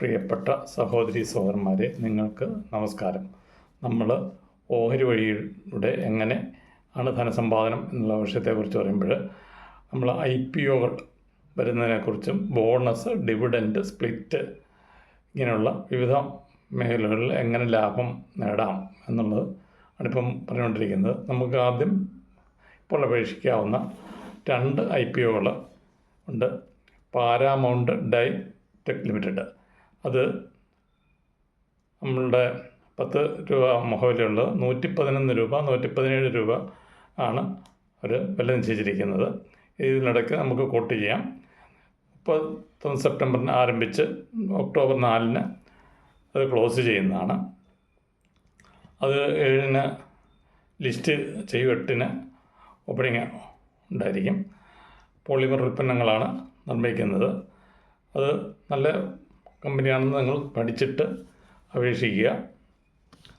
പ്രിയപ്പെട്ട സഹോദരി സഹോദരന്മാരെ നിങ്ങൾക്ക് നമസ്കാരം. നമ്മൾ ഓഹരി വഴിയിലൂടെ എങ്ങനെ ആണ് ധനസമ്പാദനം എന്നുള്ള വിഷയത്തെക്കുറിച്ച് പറയുമ്പോൾ നമ്മൾ ഐ പി ഒകൾ വരുന്നതിനെക്കുറിച്ചും ബോണസ് ഡിവിഡൻഡ് സ്പ്ലിറ്റ് ഇങ്ങനെയുള്ള വിവിധ മേഖലകളിൽ എങ്ങനെ ലാഭം നേടാം എന്നുള്ളത് ആണിപ്പം പറഞ്ഞുകൊണ്ടിരിക്കുന്നത്. നമുക്ക് ആദ്യം ഇപ്പോൾ അപേക്ഷിക്കാവുന്ന രണ്ട് ഐ പി ഒകൾ ഉണ്ട്. Paramount Dye Tech Limited. അത് നമ്മളുടെ പത്ത് രൂപ മുഖവിലുള്ളത് നൂറ്റി പതിനൊന്ന് രൂപ നൂറ്റി പതിനേഴ് രൂപ ആണ് ഒരു വില നിശ്ചയിച്ചിരിക്കുന്നത്. ഇതിനിടയ്ക്ക് നമുക്ക് കോട്ട് ചെയ്യാം. മുപ്പത്തൊന്ന് സെപ്റ്റംബറിന് ആരംഭിച്ച് ഒക്ടോബർ നാലിന് അത് ക്ലോസ് ചെയ്യുന്നതാണ്. അത് ഏഴിന് ലിസ്റ്റ് ചെയ്യും എട്ടിന് ഓപ്പണിങ് ഉണ്ടായിരിക്കും. പോളിമർ ഉൽപ്പന്നങ്ങളാണ് നിർമ്മിക്കുന്നത്. അത് നല്ല കമ്പനിയാണെന്ന് നിങ്ങൾ പഠിച്ചിട്ട് അപേക്ഷിക്കുക.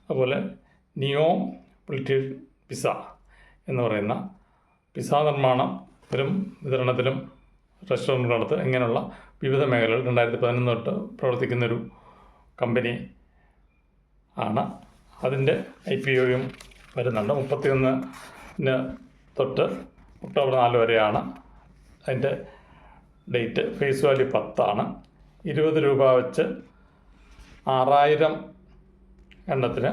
അതുപോലെ നിയോ പ്ലിറ്റി പിസ എന്ന് പറയുന്ന പിസ നിർമ്മാണത്തിലും വിതരണത്തിലും റെസ്റ്റോറന്റുകളടുത്ത് ഇങ്ങനെയുള്ള വിവിധ മേഖലകൾ രണ്ടായിരത്തി പതിനൊന്ന് തൊട്ട് പ്രവർത്തിക്കുന്നൊരു കമ്പനി ആണ്. അതിന്റെ ഐ പി ഒയും വരുന്നുണ്ട്. മുപ്പത്തിയൊന്നിന് തൊട്ട് ഒക്ടോബർ നാല് വരെയാണ് അതിന്റെ ഡേറ്റ്. ഫേസ് വാല്യൂ പത്താണ്. ഇരുപത് രൂപ വെച്ച് ആറായിരം എണ്ണത്തിന്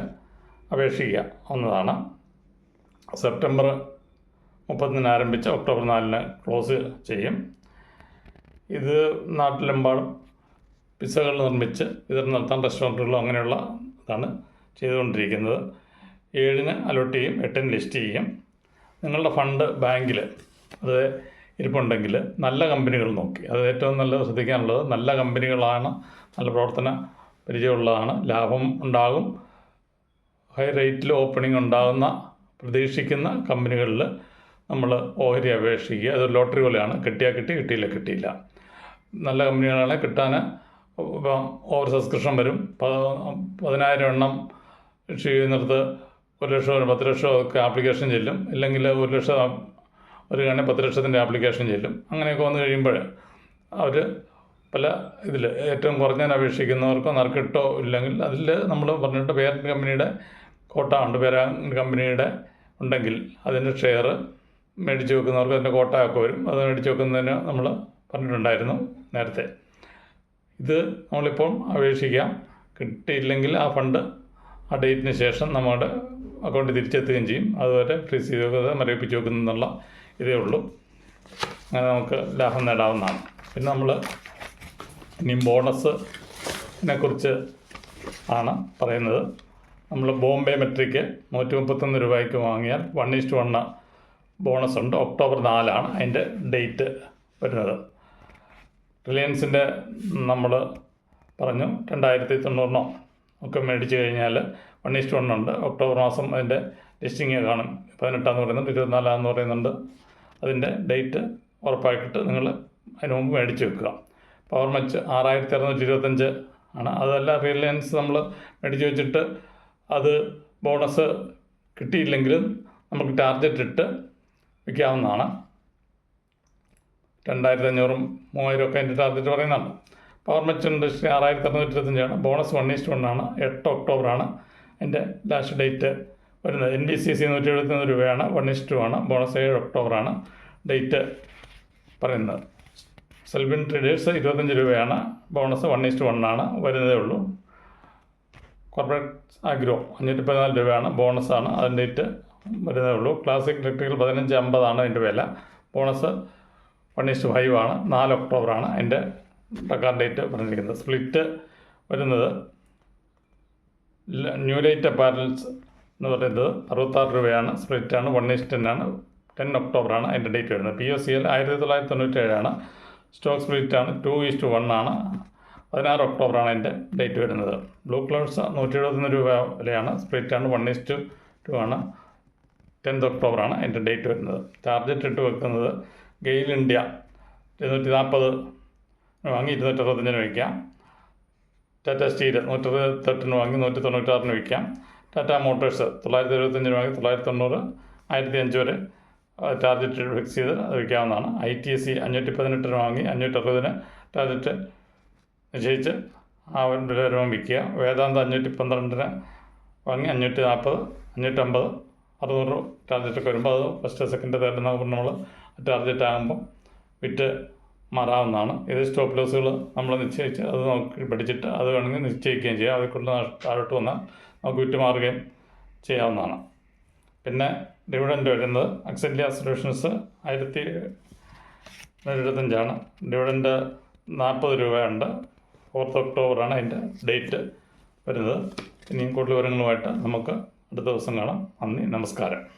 അപേക്ഷിക്കുക എന്നതാണ്. സെപ്റ്റംബർ മുപ്പത്തിന് ആരംഭിച്ച് ഒക്ടോബർ നാലിന് ക്ലോസ് ചെയ്യും. ഇത് നാട്ടിലെമ്പാടും പിസകൾ നിർമ്മിച്ച് വിതരണം നടത്താൻ റെസ്റ്റോറന്റുകളോ അങ്ങനെയുള്ള ഇതാണ് ചെയ്തുകൊണ്ടിരിക്കുന്നത്. ഏഴിന് അലോട്ട് ചെയ്യും എട്ടിന് ലിസ്റ്റ് ചെയ്യും. നിങ്ങളുടെ ഫണ്ട് ബാങ്കിൽ അത് ഇരിപ്പുണ്ടെങ്കിൽ നല്ല കമ്പനികൾ നോക്കി. അത് ഏറ്റവും നല്ല ശ്രദ്ധിക്കാനുള്ളത് നല്ല കമ്പനികളാണ് നല്ല പ്രവർത്തന പരിചയമുള്ളതാണ്. ലാഭം ഉണ്ടാകും. ഹൈ റേറ്റിൽ ഓപ്പണിംഗ് ഉണ്ടാകുന്ന പ്രതീക്ഷിക്കുന്ന കമ്പനികളിൽ നമ്മൾ ഓഹരി അപേക്ഷിക്കുക. അത് ലോട്ടറി പോലെയാണ്. കിട്ടിയാൽ കിട്ടി കിട്ടിയില്ല കിട്ടിയില്ല. നല്ല കമ്പനികളാണ്. കിട്ടാൻ ഇപ്പം ഓവർ സബ്സ്ക്രിപ്ഷൻ വരും. പതിനായിരം എണ്ണം ഇഷ്യൂ ചെയ്യുന്നിടത്ത് ഒരു ലക്ഷം പത്ത് ലക്ഷം ഒക്കെ ആപ്ലിക്കേഷൻ ചെല്ലും. ഇല്ലെങ്കിൽ ഒരു ലക്ഷം ഒരു കണി പത്ത് ലക്ഷത്തിന്റെ ആപ്ലിക്കേഷൻ ചെല്ലും. അങ്ങനെയൊക്കെ വന്നു കഴിയുമ്പോൾ അവർ പല ഇതിൽ ഏറ്റവും കുറഞ്ഞതിന് അപേക്ഷിക്കുന്നവർക്കോ നറുക്കിട്ടോ ഇല്ലെങ്കിൽ അതിൽ നമ്മൾ പറഞ്ഞിട്ട് പേരന്റ് കമ്പനിയുടെ കോട്ട ഉണ്ട്. പേരന്റ് കമ്പനിയുടെ ഉണ്ടെങ്കിൽ അതിന്റെ ഷെയർ മേടിച്ച് വെക്കുന്നവർക്ക് അതിന്റെ കോട്ട ഒക്കെ വരും. അത് മേടിച്ച് വെക്കുന്നതിന് നമ്മൾ പറഞ്ഞിട്ടുണ്ടായിരുന്നു നേരത്തെ. ഇത് നമ്മളിപ്പം അപേക്ഷിക്കാം. കിട്ടിയില്ലെങ്കിൽ ആ ഫണ്ട് ആ ഡേറ്റിന് ശേഷം നമ്മുടെ അക്കൗണ്ടിൽ തിരിച്ചെത്തുകയും ചെയ്യും. അതുവരെ ഫ്രീസ് ചെയ്ത് വെക്കുന്നത് മരവിപ്പിച്ച് വെക്കുന്നുള്ള ഇതേ ഉള്ളൂ. അങ്ങനെ നമുക്ക് ലാഭം നേടാവുന്നതാണ്. പിന്നെ നമ്മൾ ഇനി ബോണസിനെ കുറിച്ച് ആണ് പറയുന്നത്. നമ്മൾ ബോംബെ മെട്രിക്ക് നൂറ്റി മുപ്പത്തൊന്ന് രൂപയ്ക്ക് വാങ്ങിയാൽ one is to one bonus ഉണ്ട്. ഒക്ടോബർ നാലാണ് അതിന്റെ ഡേറ്റ് വരുന്നത്. റിലയൻസിന്റെ നമ്മൾ പറഞ്ഞു രണ്ടായിരത്തി തൊണ്ണൂറിനോ ഒക്കെ മേടിച്ച് കഴിഞ്ഞാൽ വൺ ഈസ്റ്റ് വണ്ണുണ്ട് ഒക്ടോബർ മാസം അതിന്റെ ലിസ്റ്റിങ് കാണും. പതിനെട്ടാന്ന് പറയുന്നുണ്ട് ഇരുപത്തിനാലാന്ന് പറയുന്നുണ്ട്. അതിന്റെ ഡേറ്റ് ഉറപ്പാക്കിയിട്ട് നിങ്ങൾ അതിന് മുമ്പ് മേടിച്ച് വെക്കുക. പവർ മച്ച് ആറായിരത്തി അറുന്നൂറ്റി ഇരുപത്തഞ്ച് ആണ്. അതല്ല റിലയൻസ് നമ്മൾ മേടിച്ച് വെച്ചിട്ട് അത് ബോണസ് കിട്ടിയില്ലെങ്കിലും നമുക്ക് ടാർഗറ്റ് ഇട്ട് വിൽക്കാവുന്നതാണ് രണ്ടായിരത്തി അഞ്ഞൂറും മൂവായിരം ഒക്കെ അതിന്റെ ടാർഗറ്റ് പറയുന്നുണ്ട്. പവർ മച്ച് ഇൻഡസ്ട്രി ആറായിരത്തി അറുന്നൂറ്റി ഇരുപത്തഞ്ചാണ് bonus one is to one ആണ്. എട്ട് ഒക്ടോബറാണ് എന്റെ ലാസ്റ്റ് ഡേറ്റ്. വരുന്നത്. എൻ ബി സി സി നൂറ്റി എഴുപത്തൊന്ന് രൂപയാണ്. വൺ ഈസ്റ്റ് ടു ആണ്. ബോണസ് ഏഴ് ഒക്ടോബറാണ് ഡേറ്റ് പറയുന്നത്. സെൽബിൻ ട്രേഡേഴ്സ് ഇരുപത്തഞ്ച് രൂപയാണ്. ബോണസ് വൺ ഈസ്റ്റ് വൺ ആണ്. വരുന്നതേ ഉള്ളൂ. കോർപ്പറേറ്റ് അഗ്രോ അഞ്ഞൂറ്റി പതിനാല് രൂപയാണ്. ആണ്. അതിന്റെ ഡേറ്റ് വരുന്നതേ ഉള്ളൂ. ക്ലാസിക് ഇലക്ട്രിക്കൽ പതിനഞ്ച് അമ്പതാണ് അതിന്റെ വില. ബോണസ് വൺ ഈസ്റ്റ് ഫൈവ് ആണ്. നാല് ഒക്ടോബറാണ് അതിന്റെ റെക്കോർഡ് ഡേറ്റ് പറഞ്ഞിരിക്കുന്നത്. സ്പ്ലിറ്റ് വരുന്നത് ന്യൂ ലൈറ്റ് അപ്പാരൽസ് എന്ന് പറയുന്നത് അറുപത്താറ് രൂപയാണ്. സ്പ്ലിറ്റാണ് വൺ ഈസ് ടെൻ ആണ്. ടെൻ ഒക്ടോബറാണ് അതിന്റെ ഡേറ്റ് വരുന്നത്. പി എസ് സി എൽ ആയിരത്തി തൊള്ളായിരത്തി തൊണ്ണൂറ്റേഴാണ് സ്റ്റോക്ക് സ്പ്ലിറ്റാണ് ടു ഈസ്റ്റ് വൺ ആണ്. പതിനാറ് ഒക്ടോബറാണ് അതിന്റെ ഡേറ്റ് വരുന്നത്. ബ്ലൂ ക്ലൗഡ്സ് നൂറ്റി എഴുപത്തൊന്ന് രൂപ വിലയാണ്. സ്പ്ലിറ്റാണ് വൺ ഈസ്റ്റ് ടു ആണ്. ടെൻത്ത് ഒക്ടോബറാണ് അതിന്റെ ഡേറ്റ് വരുന്നത്. ടാർജറ്റ് ഇട്ട് വെക്കുന്നത് ഗെയിൽ ഇന്ത്യ ഇരുന്നൂറ്റി നാൽപ്പത് വാങ്ങി ഇരുന്നൂറ്റി അറുപത്തഞ്ചിന് വയ്ക്കാം ടാറ്റ സ്റ്റീൽ നൂറ്ററുപത്തെട്ടിന് വാങ്ങി നൂറ്റി തൊണ്ണൂറ്റാറിന് വയ്ക്കാം ടാറ്റ മോട്ടോഴ്സ് തൊള്ളായിരത്തി എഴുപത്തഞ്ച് രൂപ തൊള്ളായിരത്തി തൊണ്ണൂറ് ആയിരത്തി അഞ്ച് വരെ ടാർജറ്റ് ഫിക്സ് ചെയ്ത് അത് വയ്ക്കാവുന്നതാണ് ഐ ടി എസ് സി അഞ്ഞൂറ്റി പതിനെട്ടിന് വാങ്ങി അഞ്ഞൂറ്റി അറുപതിന് ടാർജറ്റ് നിശ്ചയിച്ച് ആ വില വരുമ്പോൾ വിൽക്കുക. വേദാന്ത അഞ്ഞൂറ്റി പന്ത്രണ്ടിന് വാങ്ങി അഞ്ഞൂറ്റി നാൽപ്പത് അഞ്ഞൂറ്റമ്പത് അറുന്നൂറ് ടാർജറ്റൊക്കെ വരുമ്പോൾ അത് ഫസ്റ്റ് സെക്കൻഡ് തേർഡ് എന്നൊക്കെ നമ്മൾ ടാർജറ്റ് ആകുമ്പോൾ വിറ്റ് മാറാവുന്നതാണ്. ഇത് സ്റ്റോപ്പ് ലോസുകൾ നമ്മൾ നിശ്ചയിച്ച് അത് നോക്കി പഠിച്ചിട്ട് അത് വേണമെങ്കിൽ നിശ്ചയിക്കുകയും ചെയ്യാം. അതിൽ കൂടുതൽ താഴോട്ട് വന്നാൽ നമുക്ക് വിറ്റുമാറുകയും ചെയ്യാവുന്നതാണ്. പിന്നെ ഡിവിഡന്റ് വരുന്നത് അക്സെൻലിയ സൊല്യൂഷൻസ് ആയിരത്തി എഴുപത്തഞ്ചാണ് ഡിവിഡന്റ് നാൽപ്പത് രൂപയുണ്ട്. ഫോർത്ത് ഒക്ടോബറാണ് അതിന്റെ ഡേറ്റ് വരുന്നത്. ഇനിയും കൂടുതൽ വിവരങ്ങളുമായിട്ട് നമുക്ക് അടുത്ത ദിവസം കാണാം. നന്ദി നമസ്കാരം.